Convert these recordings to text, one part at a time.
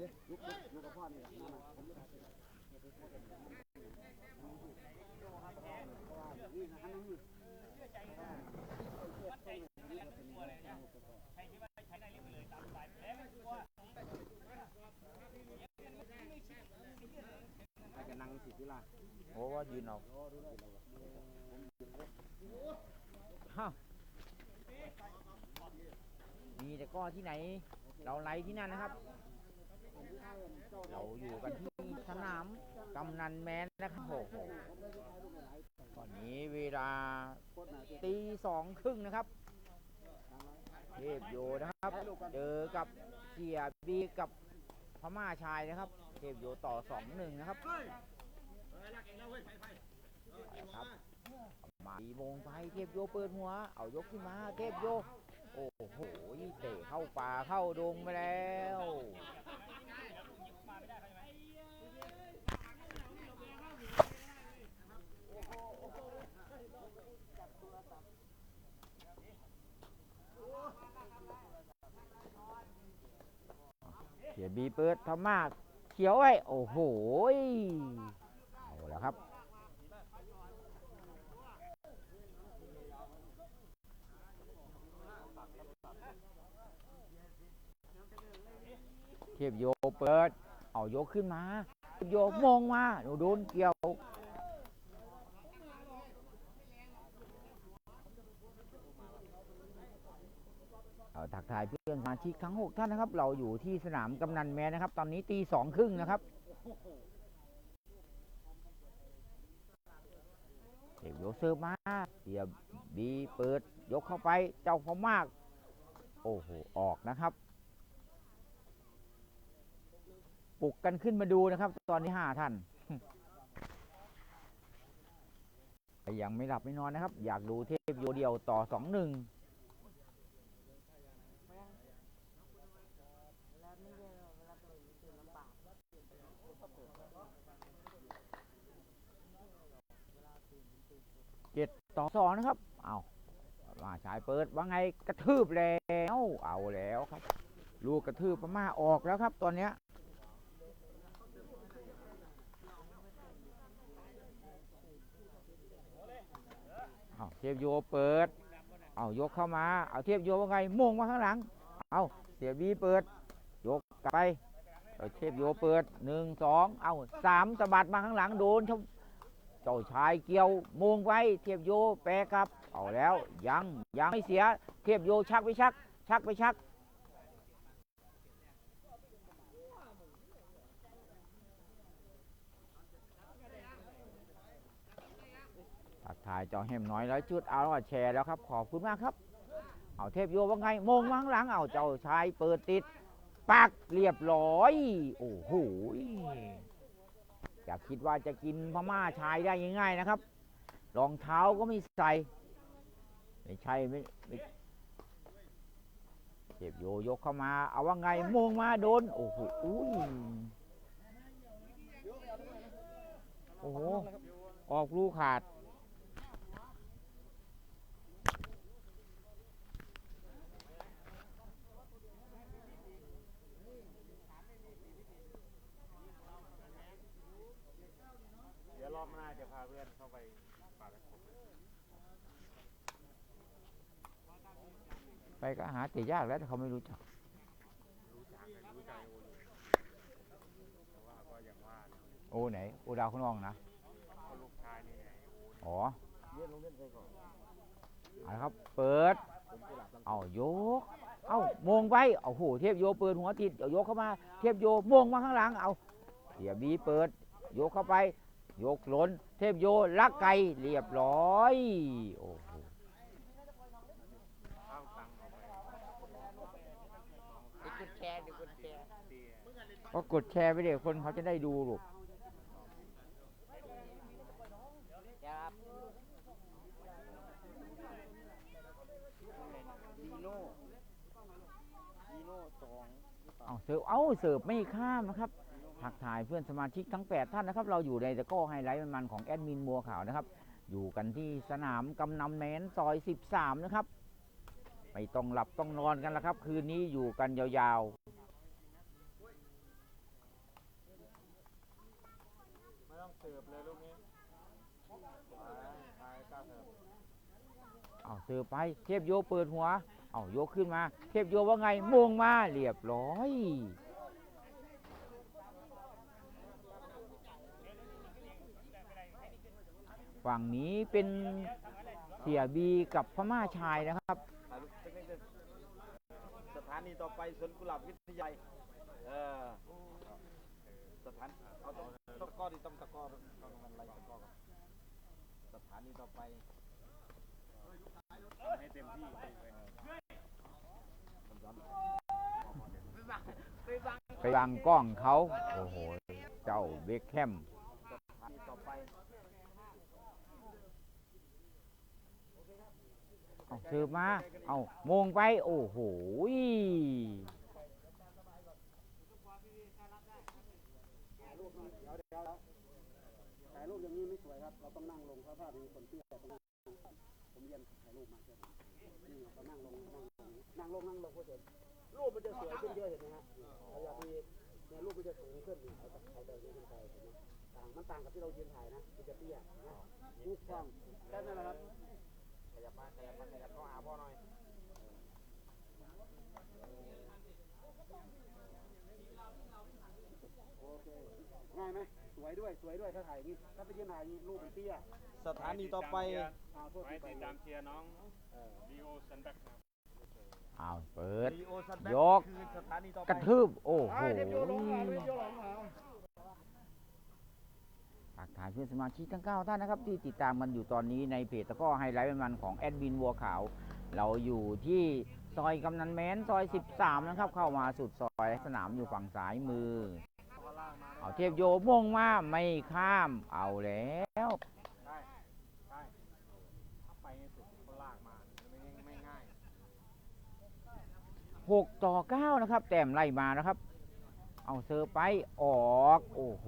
โอ้ว่ายืนเอาฮะมีแต่ก็ที่ไหน เราไล่ที่นั่นนะครับ เราอยู่กันที่สนามกำนันแมนนะครับโอ้โหตอนนี้เวลาตีสองครึ่งนะครับเทพโยนะครับ เจอกับเสียบีกับพม่าชายนะครับ เทพโยต่อสองหนึ่งนะครับครับมาดีโมงไปเทพโยเปิดหัว เอายกขึ้นมา เทพโย โอ้โหเตะเข้าป่าเข้าดงไปแล้วเสียบีเปิดทำมากเขียวไว้โอ้โหเอาแล้วครับ ทียบโยเปิด เอายกขึ้นมาเทียบโยมองมาหนูโดนเกี่ยวเอาถักทายเพื่อนสมาชิกทั้ง 6 ท่านนะครับ เราอยู่ที่สนามกำนันแมนนะครับ ตอนนี้ตีสองครึ่งนะครับเก็บโยเซิร์ฟมาเสียบีเปิดยกเข้าไปเจ้าพอมาก โอ้โห ออกนะครับ ปลุกกันขึ้นมาดูนะครับ ตอนนี้ห้าท่านยังไม่หลับไม่นอนนะครับ อยากดูเทพโยเดียวต่อสองหนึ่งเจ็ดต่อสองนะครับ เอามาชายเปิดว่าไงกระทืบแล้ว เอาแล้วครับ ลูกกระทืบพม่าออกแล้วครับตอนเนี้ย เอาเทียบโยเปิด เอายกเข้ามา เอาเทียบโยว่าไงมุ่งมาข้างหลัง เอาเสียบีเปิด ยกกลับไปเอาเทียบโยเปิดหนึ่งสองเอาสามสะบัดมาข้างหลังโดนชเจ้าชายเกี่ยวมงไว้ เทียบโยแปรครับ เอาแล้วยังยังไม่เสีย เทียบโยชักไปชัก ชักไปชัก ทักทายจอเห็มน้อยร้อยจุดเอาแล้วแชร์แล้วครับ ขอบคุณมากครับ เอาเทพโยว่าไงมงมาข้างหลังเอาเจ้าชายเปิดติดปักเรียบร้อย โอ้โหอย่าคิดว่าจะกินพม่าชายได้ง่ายๆนะครับรองเท้าก็ไม่ใส่ไม่ใช่ไม่ไมเจ็บโยยกเข้ามา เอาว่าไงมงมาโดน โอ้โหอุ้ยโอ้โหออกลูกขาด เดี๋ยวรอบหน้าจะพาเพื่อนเข้าไปป่าตะขบ ไปก็หาเตะยากแล้วแต่เขาไม่รู้จักรู้จักกันรู้ใจโออยู่แต่ว่าก็ยังว่านะโอ้ไหนโอดาวข้างนอกนะก็ลูกชายนี่ไงโออ๋อเรียนโรงเรียนไปก่อนเอาละครับ เปิดผมจะหลับตั้งเอายก เอาโมงไปเอาโหเทพโยเปิดหัวติดเอายกเข้ามา เทพโยโมงมาข้างหลัง เอาเสียบีเปิดยกเข้าไปยกหล้นเทพโยลักไก่เรียบร้อย โอ้โห เข้าตังค์เอาไป กดแชร์ดิกดแชร์ เตี้ย ก็กดแชร์ไปเด็กคนเขาจะได้ดูลูกครับดีโน่ดีโน่สองเอาเสิร์ฟเอาเสิร์ฟไม่ข้ามนะครับทักทายเพื่อนสมาชิกทั้ง 8 ท่านนะครับ เราอยู่ในตะก้อไฮไลท์มันของแอดมินบัวขาวนะครับ อยู่กันที่สนามกำนำแมนซอย 13 นะครับ ไม่ต้องหลับต้องนอนกันแล้วครับ คืนนี้อยู่กันยาว สิร์ฟเลยลูกนี้ไปไปกล้าเสิร์ฟ เสือไปเทพโยเปิดหัว เอาโยกขึ้นมา เทพโยว่าไงมงมาเรียบร้อยฝั่งนี้เป็นเสียบีกับพม่าชายนะครับ สถานีต่อไปสวนกุหลาบวิทยาเออสถานเอาตะก้อดีต้องตะก้อต้องมันอะไรตะกร้อสถานีต่อไป ให้เต็มที่ไปวางกล้องเขา โอ้โห เจ้าเบคแฮมเอาเสือมา เอามงไป โอ้โห ถ่ายรูปอย่างนี้ไม่สวยครับ เราต้องนั่งลงเพราะภาพมีคนเตี้ยต้องนั่ง ผมเรียนถ่ายรูปมาใช่ไหนี่เรานั่งลงนั่งลงนั่งลงนั่งลงเพื่อเห็นรูปมันจะสวยขึ้นเยอะเห็นไหมฮะเราอยากมีเนี่ยรูปมันจะสูงขึ้นนี่เขาจะเขาจะยืนไปเห็นไหมต่างมันต่างกับที่เรายืนถ่ายนะมันจะเตี้ยนะรูปกล้องแค่นั้นแหละครับขยับมาขยับมาขยับเข้าหาพ่อหน่อยโอเคง่ายไหม วยด้วยสวยด้วยถ้าถ่ายอย่างนี้ถ้าไปยืนถ่ายอย่างนี้รูปมันเตี้ยสถานีต่อไปอ่าโทษไว้ทีไปติดตามเชียร์น้องดีโอซันแบ็กครับเอาเปิดดีโอซันแบ็ยกคือสถานีต่อไปกระทืบ โอ้โหอ่าเทปโยลงมาเทปโยลงมาฝากถ่ายเพื่อนสมาชิกทั้ง 9 ท่านนะครับ ที่ติดตามกันอยู่ตอนนี้ในเพจตะกร้อไฮไลท์มันๆของแอดมินวัวขาว เราอยู่ที่ซอยกำนันแม้นซอย 13 นะครับ เข้ามาสุดซอยสนามอยู่ฝั่งซ้ายมือ เอาเทพโยมงมาไม่ข้าม เอาแล้วได้ได้ถ้าไปให้สุดก็ลากมาไม่ไม่ง่าย6ต่อ9นะครับ แต้มไล่มานะครับ เอาเซอร์ไปออก โอ้โห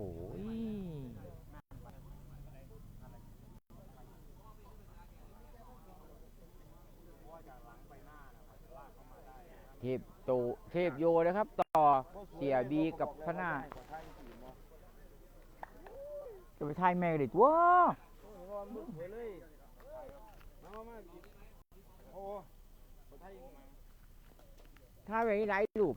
เทพโตเทพโยนะครับ ต่อเสียบีกับพนา จะไปทายแม่เลยตัวโอ้โหมึงสวยเลยมามามาโอ้โหคนไทายไปไหนลูก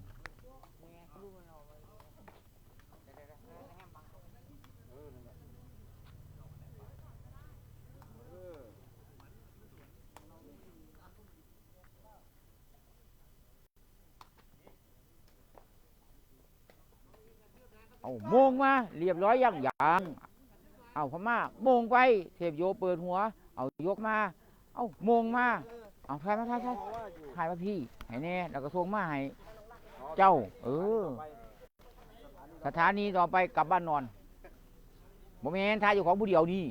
เอาโมงมา เรียบร้อยยังยัง เอาพม่าโมงไปเทพโยเปิดหัว เอายกมา เอาโมงมา เอาทายมาทายทายถ่ายถ่ายมาพี่ให้แน่แล้วก็ส่งมาให้เจ้า เออ สถานีต่อไปกลับบ้านนอนบ่แม่นทายอยู่ของผู้เดียวนี่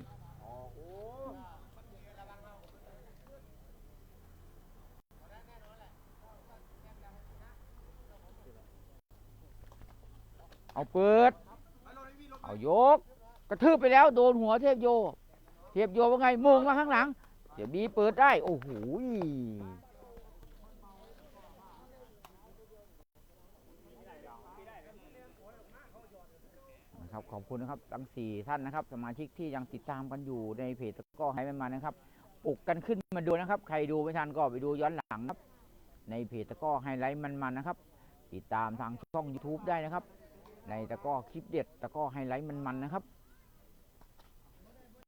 เอาเปิด เอายก กระทืบไปแล้วโดนหัวเทพโย เทพโยว่าไงโมงมาข้างหลัง เดี๋ยวบีเปิดได้ โอ้โหครับขอบคุณนะครับทั้งสี่ท่านนะครับ สมาชิกที่ยังติดตามกันอยู่ในเพจตะก้อให้มันมานะครับปลุกกันขึ้นมาดูนะครับ ใครดูไม่ทันก็ไปดูย้อนหลังครับ ในเพจตะก้อไฮไลท์มันๆนะครับ ติดตามทางช่อง YouTube ได้นะครับ ในตะก้อคลิปเด็ดตะก้อไฮไลท์มันๆนะครับ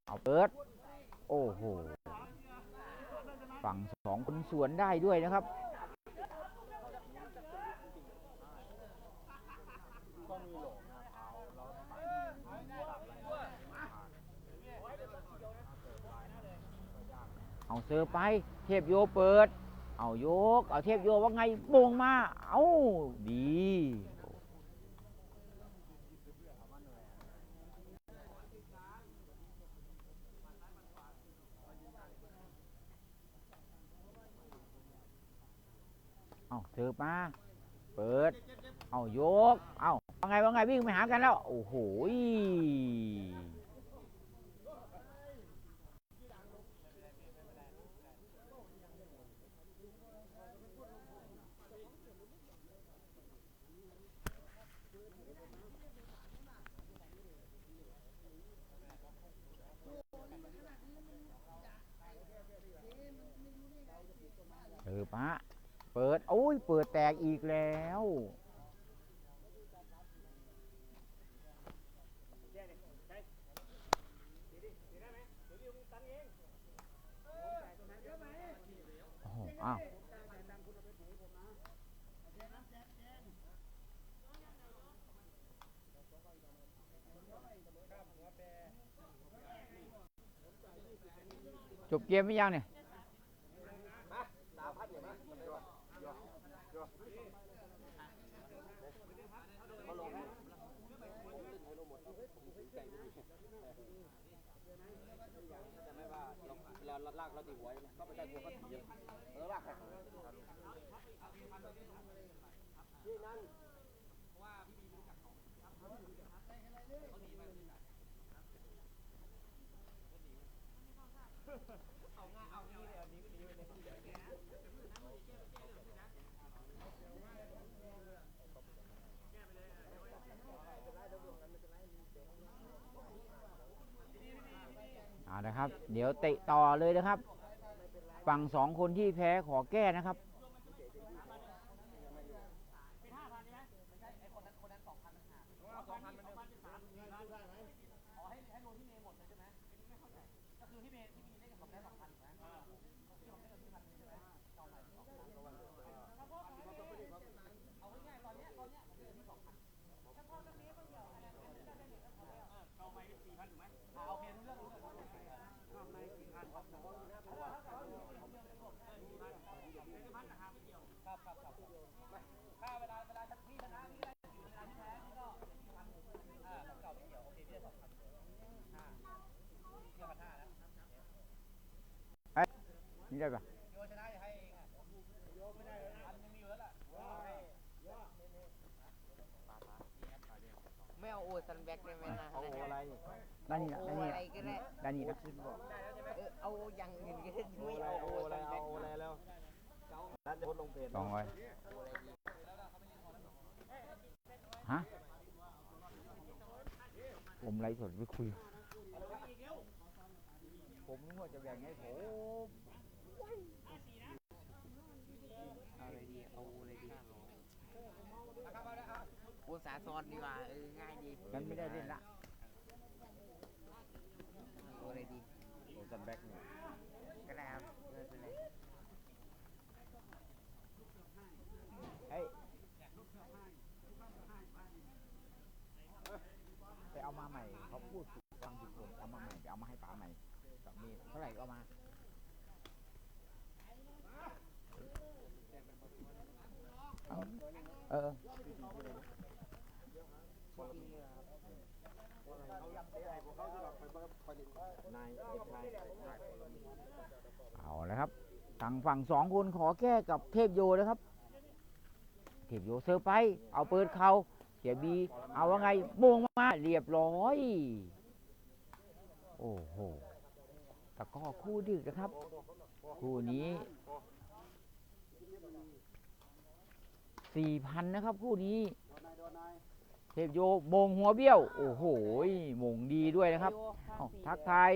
เอาเปิด โอ้โห ฝั่งสองคนสวนได้ด้วยนะครับ เอาเสือไป เทพโยเปิด เอาโยก เอาเทพโยว่าไงโมงมา เอาดี เอาถือมาเปิด เอายก เอาว่าไงว่าไงวิ่งไปหากันแล้ว โอ้โหเออป้า เปิด โอ้ย เปิดแตกอีกแล้วโอ้โหอ้าวจบเกมไหมยังเนี่ย เวลาลากเราตีหัวก็ไปได้หัวก็ตีเยอะเออลากนี่นั่นเอานะครับ เดี๋ยวเตะต่อเลยนะครับ ฝั่งสองคนที่แพ้ขอแก้นะครับ นี่ได้ปะไม่เอาโอซันแบ็กได้ไหมนะเอาอะไรด้านนี้นะโอด้านนี้อะไรนะก็ได้ด้านนี้นะเออเอาอย่างอื่นก็ได้โอ้ไม่อะไรเอาโอโอ้อะไรซันเอาแบ็กอะไรแล้วน่าจะโพสต์ลงเพจสองร้อยฮะผมไลฟ์สดไปคุย ผมนึกว่าจะแบ่งให้ผม อะไรดีเอาอะไรดีโอสาซอนดีกว่าเออง่ายดีกันไม่ได้เล่นละเอาอะไรดีโอ้ซันแบ็กเนี่ยก็ได้ครับไม่เป็นไรเฮ้ยไปเอามาใหม่เขาพูดผิดฟังผิดคนเอามาใหม่ไปเอามาให้ป๋าใหม่กับมีเท่าไหร่ก็เอามา เอาเอเอายเอาละครับทางฝั่งสองคนขอแก้กับเทพโยนะครับ เทพโยเซอร์ไป เอาเปิดเขาเสียบี เอาว่าไงโมงมาเรียบร้อย โอ้โหตะก้อคู่ดึกนะครับ คู่นี้ สี่พันนะครับคู่นี้เทพโยโมงหัวเบี้ยว โอ้โหโมงดีด้วยนะครับเอาทักทาย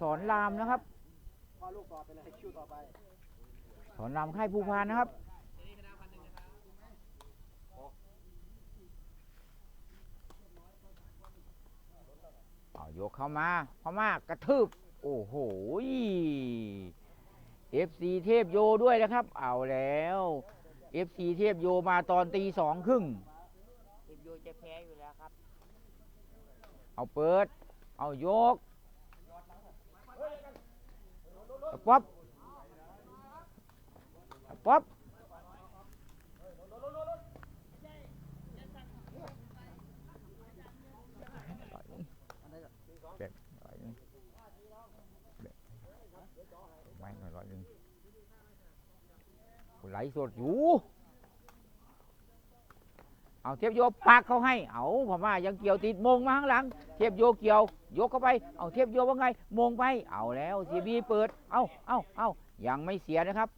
สอนรามนะครับพอลูกต่อไปเลยคิวต่อไปสอนรามค่ายภูพานนะครับ เอายกเข้ามาพม่ากระทืบ โอ้โหเอฟซีเทพโยด้วยนะครับ เอาแล้ว เอฟซีเทพโยมาตอนตีสองครึ่งทีมโยจะแพ้อยู่แล้วครับ เอาเปิด เอายกเอาป๊อปเอาป๊อปเด็ดร้อยหนึ่งเด็ดไม่หน่อยร้อยหนึ่ง ไหลสดอยู่เอาเทียบโยปักเขาให้ เอาพม่ายังเกี่ยวติดมงมาข้างหลัง เทียบโยเกี่ยว ยกเข้าไป เอาเทียบโยว่าไง มงไป เอาแล้วซีบีเปิด เอาเอาเอายังไม่เสียนะครับ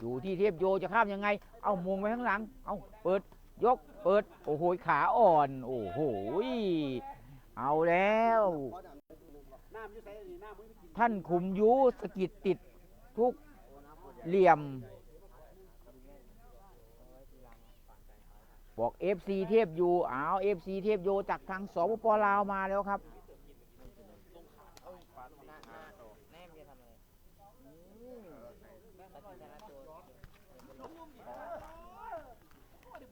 อยู่ที่เทียบโยจะข้ามยังไง เอามงไปข้างหลัง เอาเปิด ยก เปิด โอ้โห ขาอ่อน โอ้โห เอาแล้ว ท่านขุมยูสกิดติดทุกเหลี่ยม บอก FC เทพยูอ้าว FC เทพยูจากทางสปปลาวมาแล้วครับอะไรตัดสินะตัว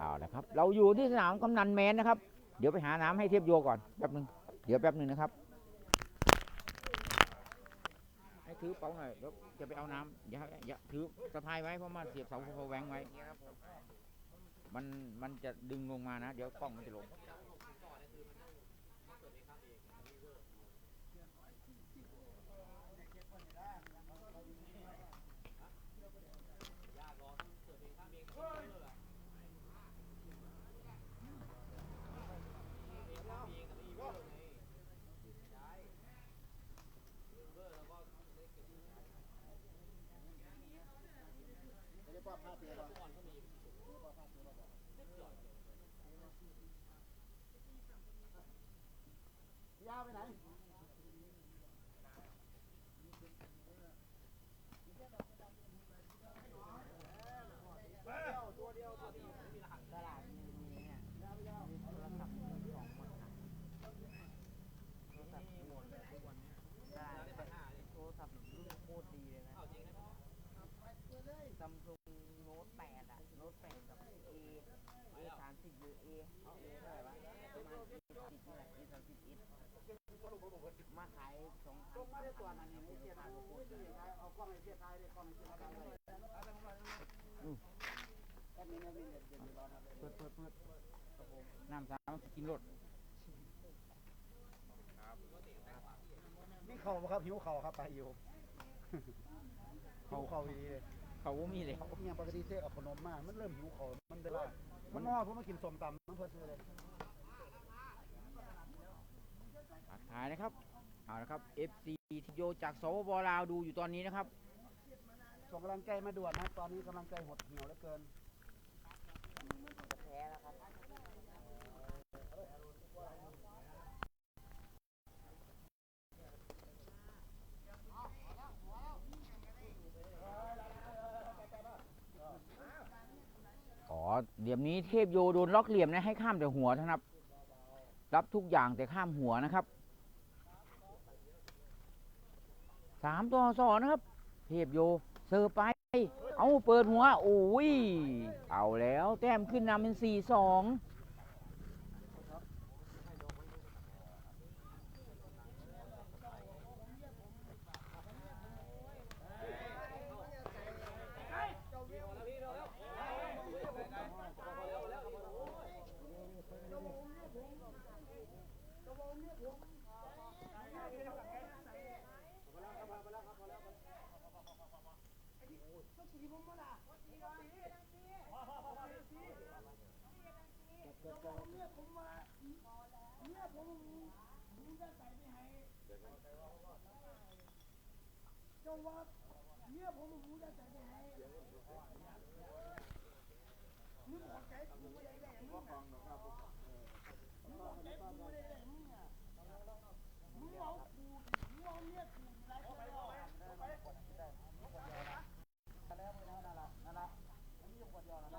เอาละครับ เราอยู่ที่สนามกำนันแมนนะครับ เดี๋ยวไปหาน้ำให้เทียบโยก่อนแป๊บหนึ่งเดี๋ยวแป๊บหนึ่งนะครับ ให้ถือเป๋าหน่อยเดี๋ยวจะไปเอาน้ำอย่าอย่าถือสะพายไว้เพราะมันเสียบเสาโฟแหวงไว้ มันมันจะดึงลงมานะ เดี๋ยวกล้องมันจะลง ยาวไปไหนตลาดมีเนี่ยมีโทรศัพท์มือสองหมดค่ะโทรศัพท์หมดเลยทุกวันนี้ยตลาดโทรศัพท์รุ่นโคตรดีเลยนะซัมซุงโน้ตแปดอะโน้ตแปดกับ A A สามสิบหรือ A A เท่ มาขายสองต้มมาได้ตัวนั้นไม่เสียทายเอากล้องไอ้เสียทายเลยกล้องไอ้เสียทายเลยแค่นี้ไม่มีเปิดเปิดเปิดน้ำสามกินรถนี่เข่าครับหิวเข่าครับไปอยู่หิวเข่าดีเลยเขามีเลยเนี่ยปกติเสกเอขนมมามันเริ่มหิวเข่ามันได้ว่ามันนอผมมากินส้มตำมันเพื่อซื้อเลย ทักทายนะครับเอาละครับ FC ทิโยจากสปปลาวดูอยู่ตอนนี้นะครับส่งกำลังใจมาด่วนนะตอนนี้กำลังใจหดเหี่ยวเหลือเกินจะแพ้แล้วครับอ๋อเหลี่ยมนี้เทพโยโดนล็อกเหลี่ยมนะให้ข้ามแต่หัวนะครับ รับทุกอย่างแต่ข้ามหัวนะครับ สามต่อสองนะครับ เทพโยเสิร์ฟไป เอาเปิดหัวโอ้ยเอาแล้วแต้มขึ้นนำเป็นสี่สอง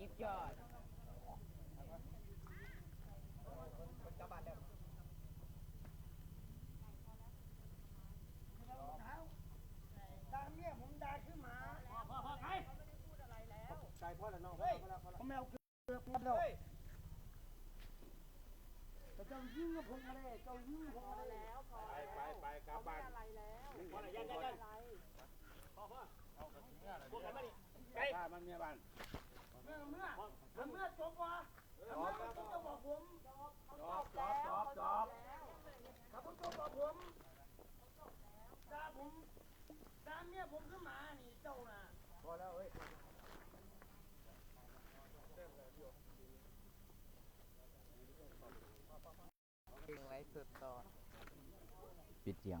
ยิบยอดใจพ่อแล้วน้องพ่อแล้วพ่อแล้วแมวเกลือบแล้วแต่เจ้ายิ่งกับผมมาเลยเจ้ายิ่งผมมาเลแล้วไปไปไปกลับบ้านอะไรแล้วพอแล้วยันยันยันอะไรถ้ามันเมียบ้าน เมื่อเมื่อเมื่อจบวะเมื่อต้องจะบอกผมจบจบจบจบถ้าผมจบบอกผมด่าผมด่าเมียผมขึ้นมานี่เจ้าน่ะพอแล้วเอ้ยไว้สุดต่อปิดเสียง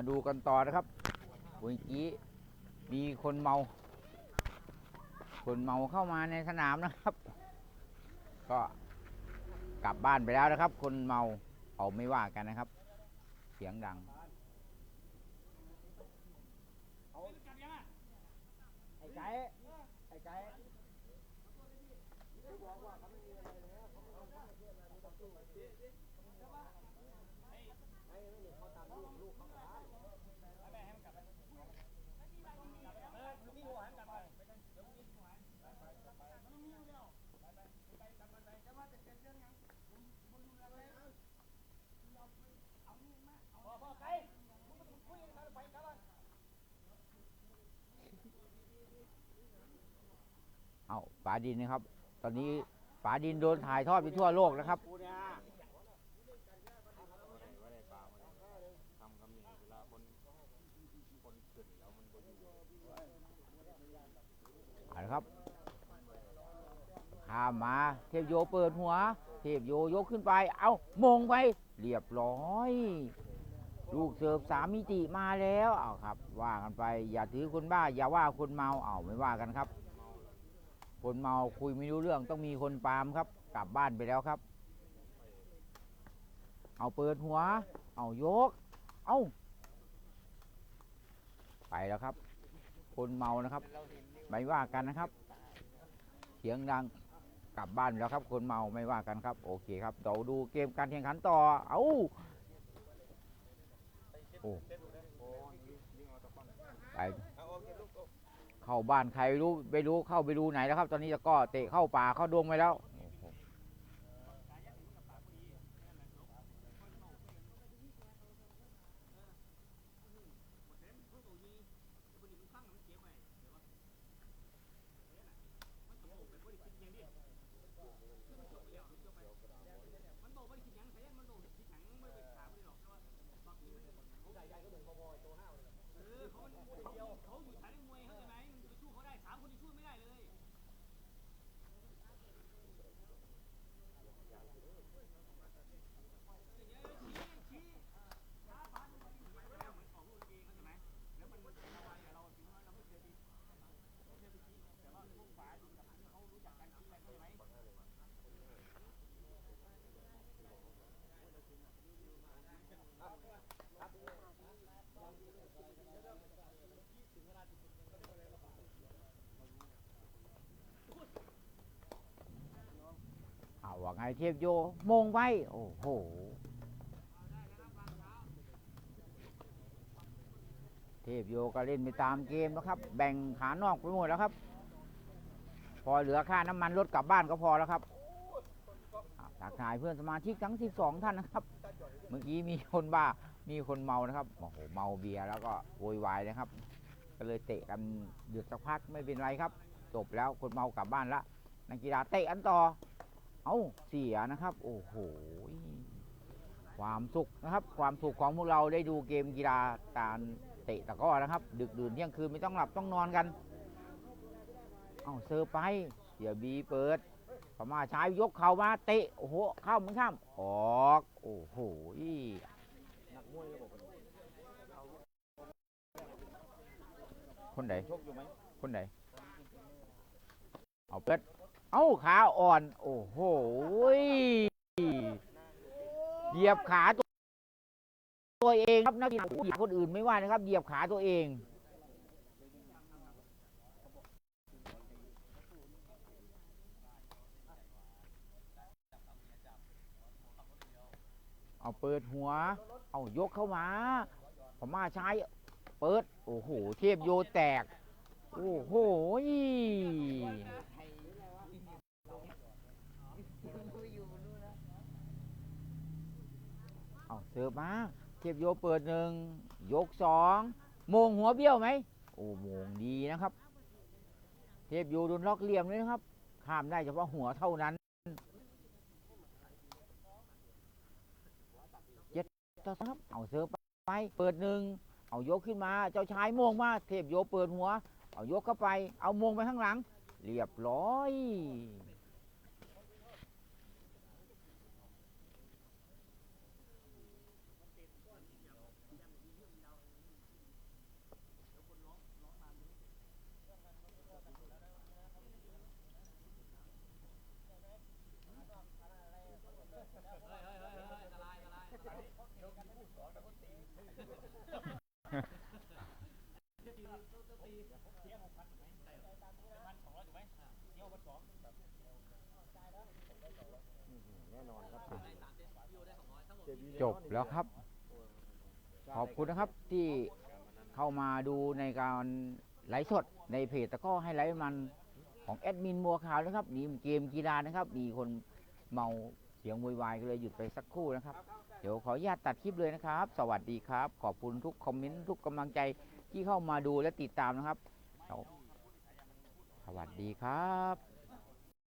มาดูกันต่อนะครับเมื่อกี้มีคนเมา คนเมาเข้ามาในสนามนะครับ ก็กลับบ้านไปแล้วนะครับ คนเมาเอาไม่ว่ากันนะครับ เสียงดังไอ้ไก่ไอ้ไก่ เอาป๋าดินนะครับ ตอนนี้ป๋าดินโดนถ่ายทอดไปทั่วโลกนะครับเนี่ยว่าได้ปลามาทำคำนี้เวลาคนคนขึ้นแล้วมันก็อยู่เอาละครับข้ามมาเทพโยเปิดหัว เทพโยยกขึ้นไป เอามงไป เรียบร้อย ลูกเสิร์ฟสามมิติมาแล้ว เอาครับ ว่ากันไป อย่าถือคนบ้า อย่าว่าคนเมา เอาไม่ว่ากันครับ คนเมาคุยไม่รู้เรื่องต้องมีคนปรามครับ กลับบ้านไปแล้วครับ เอาเปิดหัว เอายก เอาไปแล้วครับ คนเมานะครับ ไม่ว่ากันนะครับเสียงดังกลับบ้านแล้วครับ คนเมาไม่ว่ากันครับ โอเคครับเดี๋ยวดูเกมการแข่งขันต่อ เอาโอ้ไป เข้าบ้านใครไม่รู้ไม่รู้เข้าไปดูไหนแล้วครับ ตอนนี้ก็เตะเข้าป่าเข้าดวงไปแล้วาว่าไงเทพโยมงไปโอ้โหเทพโยก็เล่นไปตามเกมนะครับ แบ่งขานอกไปหมดแล้วครับ พอเหลือค่าน้ำมันรถกลับบ้านก็พอแล้วครับทักทายเพื่อนสมาชิกทั้ง 12 ท่านนะครับ เมื่อกี้มีคนบ้า มีคนเมานะครับ โอ้โห เมาเบียร์แล้วก็โวยวายนะครับ ก็เลยเตะกันหยุดสักพักไม่เป็นไรครับ จบแล้วคนเมากลับบ้านละ นักกีฬาเตะกันต่อ เอ้าเสียนะครับ โอ้โหความสุขนะครับ ความสุขของพวกเราได้ดูเกมกีฬาการเตะตะก้อนะครับ ดึกดื่นเที่ยงคืนไม่ต้องหลับต้องนอนกัน เอาเสิร์ไปเสียบีเปิดพม่าชายยกเข่ามาเตะโอ้โหเข้ามันข้ามออกโอ้โหคนไหนคนไหนเอาเปิด เอาขาอ่อน โอ้โหเหยียบขาตัวตัวเองครับนักกีฬาเหยียบคนอื่นไม่ว่านะครับ เหยียบขาตัวเอง เอาเปิดหัว เอายกเข้ามาพม่าใช้เปิด โอ้โห เทพโยแตก โอ้โห เอาเสิร์ฟมาเทพโยเปิดหนึ่งยกสองโมงหัวเบี้ยวไหมโอ้โมงดีนะครับ เทพโยโดนล็อกเหลี่ยมเลยนะครับข้ามได้เฉพาะหัวเท่านั้นต่อครับเอาเสิร์ฟไปเปิดหนึ่งเอายกขึ้นมาเจ้าชายโมงมาเทพโยเปิดหัว เอายกเข้าไป เอาโมงไปข้างหลัง เรียบร้อย แน่นอนครับ จบแล้วครับ ขอบ คุณนะครับที่เข้ามาดูในการไลฟ์สดในเพจตะก้อให้ไลฟ์มันของแอดมินมัวขาวนะครับนี่เกมกีฬานะครับ มีคนเมาเสียงโวยวายก็เลยหยุดไปสักครู่นะครับ เดี๋ยวขออนุญาตตัดคลิปเลยนะครับ สวัสดีครับ ขอบคุณทุกคอมเมนต์ทุกกำลังใจที่เข้ามาดูและติดตามนะครับสวัสดีครับ